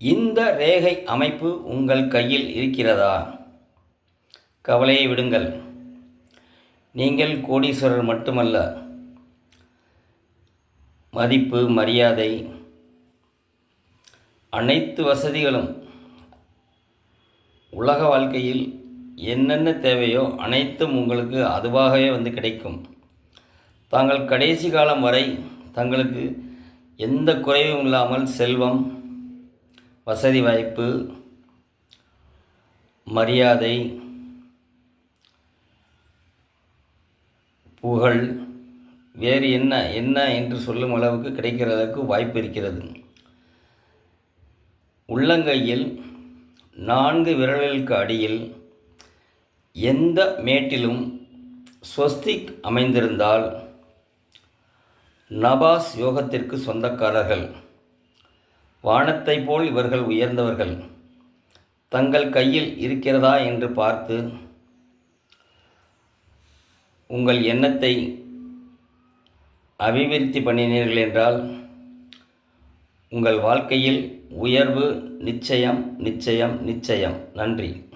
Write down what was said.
இந்த ரேகை அமைப்பு உங்கள் கையில் இருக்கிறதா? கவலையை விடுங்கள். நீங்கள் கோடீஸ்வரர் மட்டுமல்ல. மதிப்பு மரியாதை அனைத்து வசதிகளும் உலக வாழ்க்கையில் என்னென்ன தேவையோ அனைத்தும் உங்களுக்கு அதுவாகவே வந்து கிடைக்கும். தாங்கள் கடைசி காலம் வரை தங்களுக்கு எந்த குறைவும் இல்லாமல் செல்வம் வசதி வாய்ப்பு மரியாதை புகழ் வேறு என்ன என்ன என்று சொல்லும் அளவுக்கு கிடைக்கிறதற்கு வாய்ப்பு இருக்கிறது. உள்ளங்கையில் நான்கு விரல்களுக்கு அடியில் எந்த மேட்டிலும் ஸ்வஸ்திக் அமைந்திருந்தால் நபாஸ் யோகத்திற்கு சொந்தக்காரர்கள். வானத்தைப் போல் இவர்கள் உயர்ந்தவர்கள். தங்கள் கையில் இருக்கிறதா என்று பார்த்து உங்கள் எண்ணத்தை அபிவிருத்தி பண்ணினீர்கள் என்றால் உங்கள் வாழ்க்கையில் உயர்வு நிச்சயம் நிச்சயம் நிச்சயம். நன்றி.